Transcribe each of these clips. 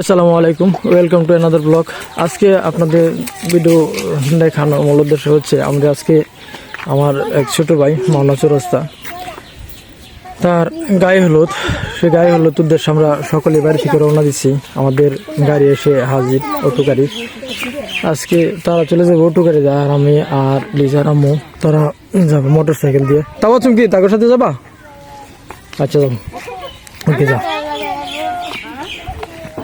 আসসালামু আলাইকুম welcome to another blog আজকে আপনাদের ভিডিও দেখানোর মূল উদ্দেশ্য হচ্ছে, আমরা আজকে আমার এক ছোটো ভাই মাওনা চৌরাস্তা। তার গায়ে হলুদ, সে গায়ে হলুদ উদ্দেশ্যে আমরা সকলে বাড়ি থেকে রওনা দিচ্ছি। আমাদের গাড়ি এসে হাজির অটো গাড়ি আজকে তারা চলে যাবে অটো গাড়ি আর আমি আর লিজার আম্মু, তারা যাবে মোটর সাইকেল দিয়ে। তাও তুমি কি? তাদের সাথে যাবা? আচ্ছা যাও। ওকে, যাও।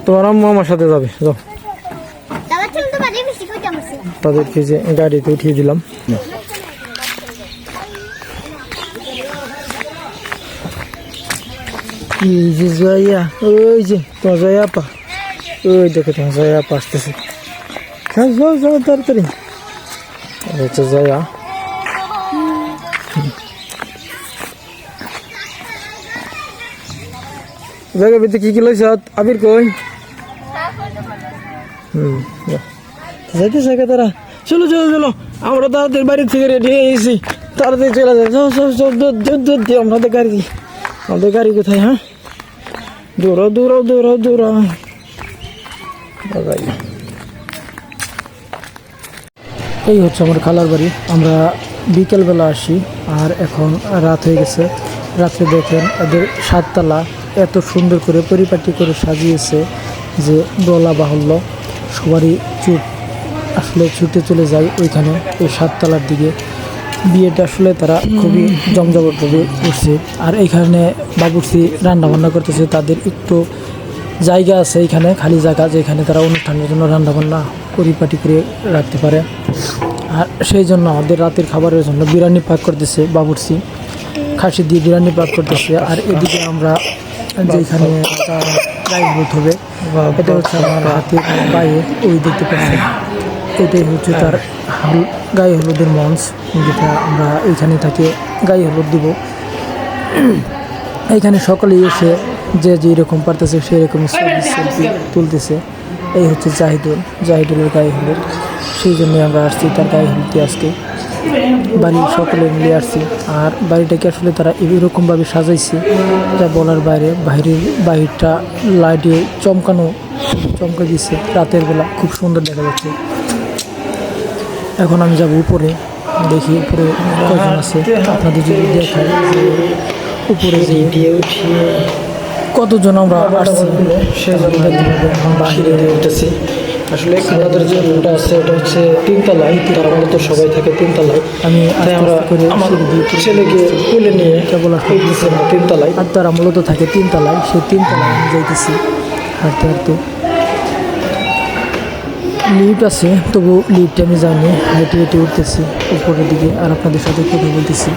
তোমার আম্মু আমার সাথে যাবে, যাও। তাদেরকে যে গাড়িতে উঠিয়ে দিলাম। এই যে জয়া, ওই যে তোমার জয়া আপা। ওই দেখো তোমার জয়া আপা আসতেছে। হ্যাঁ যাও যাও তাড়াতাড়ি। হচ্ছে জয়া জায়গা ভিতরে কি কি লইছ? আবির কই? হুম। যাইতে থাকে তারা। চলো চলো চলো। আমরা তাদের বাড়ি থেকে রেডি হয়ে গেছি। তাড়াতাড়ি চলে যায় চল চল দৌড় দৌড় দৌড় দিও আমাদের গাড়ি আমাদের গাড়ি কোথায় হ্যাঁ? দৌড়াও দৌড়াও দৌড়াও দৌড়াও। এই হচ্ছে আমার খালার বাড়ি। আমরা বিকেলবেলা আসি আর এখন রাত হয়ে গেছে। রাত্রে দেখেন এদের সাততলা এত সুন্দর করে পরিপাটি করে সাজিয়েছে যে বলা বাহুল্য। সবারই চুপ। আসলে ছুটে চলে যায় ওইখানে ওই সাততলার দিকে। বিয়েটা আসলে তারা খুবই জমজমটভাবে করছে। আর এইখানে বাবুর্চি রান্না বান্না করতেছে তাদের একটু জায়গা আছে এখানে খালি জায়গা যেখানে তারা অনুষ্ঠানের জন্য রান্না বান্না পরিপাটি করে রাখতে পারে। আর সেই জন্য আমাদের রাতের খাবারের জন্য বিরিয়ানি পাক করতেছে বাবুর্চি। খাসি দিয়ে বিরিয়ানি পাক করতেছে। আর এদিকে আমরা যেখানে গায়ে হলুদ হবে, এটা হচ্ছে আমার হাতের গায়ে ওই দেখতে পাচ্ছি এটাই হচ্ছে তার গায়ে হলুদের মঞ্চ, যেটা আমরা এইখানে তাকে গায়ে হলুদ দিব। এইখানে সকলেই এসে যে যেরকম পারতেছে সেই রকম সেলফি তুলতেছে। এই হচ্ছে জাহিদুল। জাহিদুলের গায়ে হলুদ। সেই জন্যই আমরা আসছি তার গায়ে হলুদ আজকে। বাড়ির সকলে মিলে আসছি। আর বাড়িটাকে আসলে তারা এরকমভাবে সাজাইছে যা বলার বাইরে। বাইরের বাহিরটা লাইটে চমকানো, চমকা দিচ্ছে রাতের বেলা খুব সুন্দর দেখা যাচ্ছে। এখন আমি যাব উপরে। দেখি উপরে কজন আছে। আপনাদের যদি দেখাই যে উপরে উঠিয়ে কতজন আমরা আসছি? উঠেছি আসলে আমাদের যে রুমটা আছে ওটা হচ্ছে তিনতলায় তারা মূলত সবাই থাকে তিনতলায়। আমি আমরা আমার ছেলেকে তুলে নিয়ে কেবল তিনতলায়। আর তারা মূলত থাকে তিনতলায় সেই তিনতলায় আমি যাইতেছি। হাঁটতে হাঁটতে। লিফট আছে তবু লিফটে আমি জানি হেঁটে হেঁটে উঠতেছি উপরের দিকে আর আপনাদের সাথে কথা বলতেছি।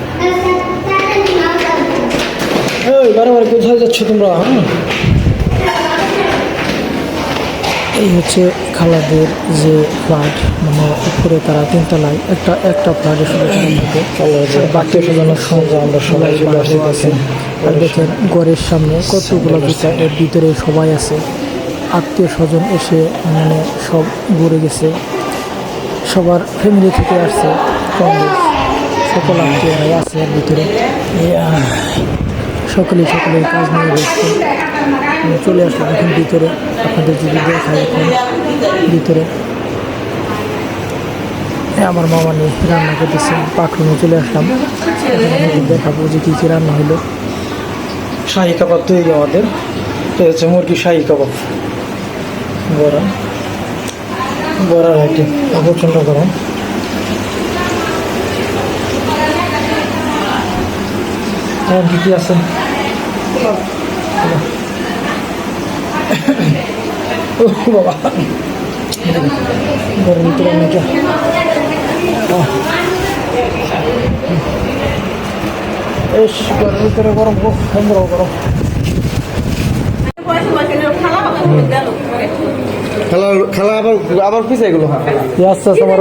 এই বারবার কোথায় যাচ্ছ তোমরা? এই হচ্ছে খালাদের যে ফ্ল্যাট মানে উপরে তারা তিনতলায় একটা একটা ফ্ল্যাটে বাকি আমরা সবাই আসতেছি আর দেখেন ঘরের সামনে কতগুলো এর ভিতরে সবাই আছে। আত্মীয় স্বজন এসে মানে সব ঘুরে গেছে। সবার ফ্যামিলি থেকে আসছে। কম সকল আত্মীয়রাই আছে এর ভিতরে। সকলে সকলের কাজ নিয়ে ব্যস্ত। চলে আসলাম এখন ভিতরে। আপনাদের যদি দেখায় এখন ভিতরে। আমার মামা নিয়ে রান্না করতেছে পাখরুমে চলে আসলাম। দেখাবো যে কী কী রান্না হলো শাহি কাবাব তৈরি আমাদের। এটা হচ্ছে মুরগি শাহি কাবাব। বড়া বড়ার আইটেম প্রচণ্ড গরম। আর কি কি আছে? বাবা গরম ভিতরে নাকি এস গরম ভিতরে গরম সুন্দর গরম খেলা খেলা আবার আবার পিছে এগুলো আস্তে আস্তে আমার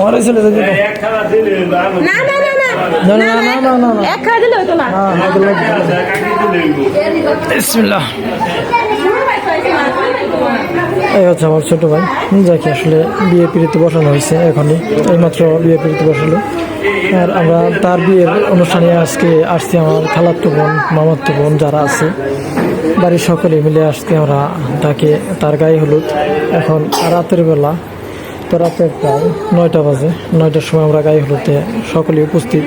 আমার ওই যাবে তো না না না না না না না না না। না এক খাওয়া দিলে হতো না। হ্যাঁ বিসমিল্লাহ। এই হচ্ছে আমার ছোট ভাই যাকে আসলে বিয়ে পিড়িতে বসানো হয়েছে এখনই এইমাত্র বিয়ে পিড়িতে বসালো। আর আমরা তার বিয়ের অনুষ্ঠানে আজকে আসছি আমার খালাত্তো বোন মামাত্তো বোন যারা আছে। বাড়ির সকলে মিলে আজকে আমরা তাকে তার গায়ে হলুদ। এখন রাতের বেলা তো রাতের প্রায় নয়টা বাজে নয়টার সময় আমরা গায়ে হলুদে সকলে উপস্থিত।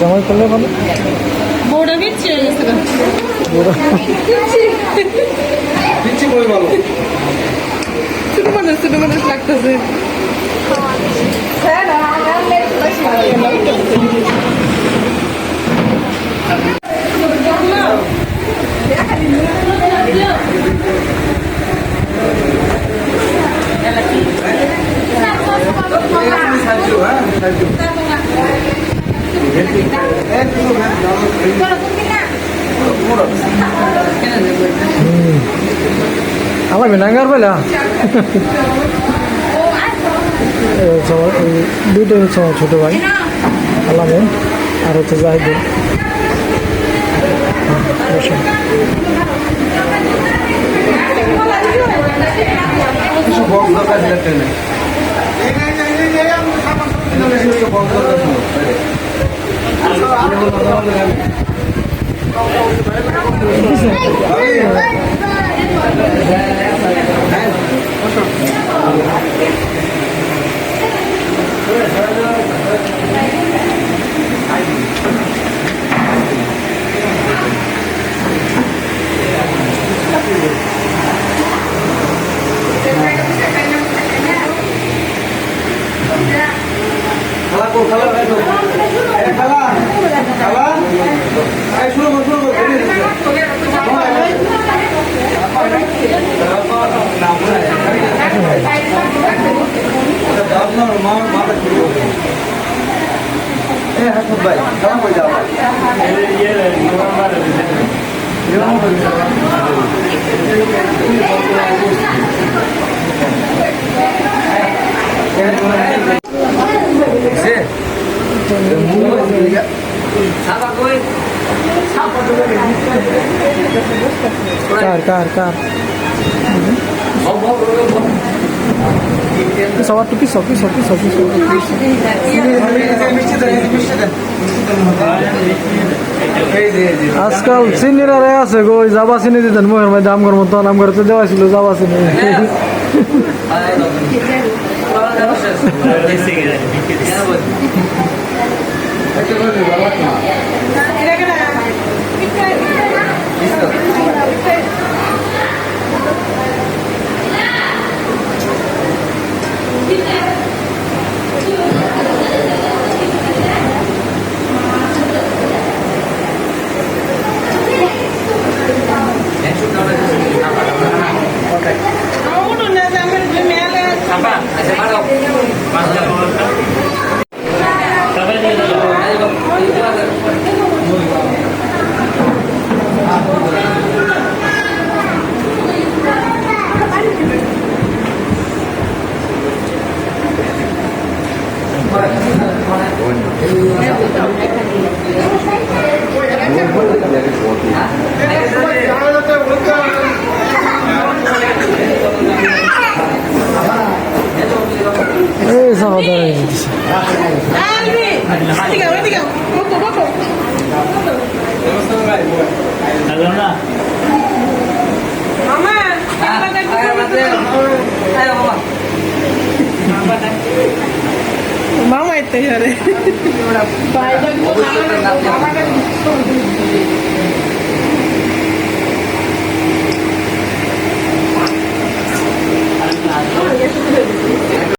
জামাই করলে ভালো। বউটা বিচ্ছি গেছে দিচ্ছি বই ভালো। ছোট মানুষ ছোট মানুষ লাগতেছে আমার ভিনাঙ্গার আমার এই দুইটাই হচ্ছে আমার ছোটো ভাই আলামিন আর হচ্ছে জাহিদুল বসুন। কিছু বক্স দরকার ছিল ট্রেনে বক্স দরকার ছিল খালা কো খালা এ খালা খালা এই শুরু কর শুরু কর আপনার মা মাথা শুরু করবে এ হাসুদ ভাই কেমন কার কার কার? সবার তো পিস পিস পিস পিস দেন মিষ্টি দেন এই যে আজকাল সিনিয়র আছে গো জাবা চিনি দিতেন মুখের মধ্যে আম কর মতো আম করে তো দেওয়া ছিল জাবা চিনি একটা করে మామ ఎత్తయ్యారు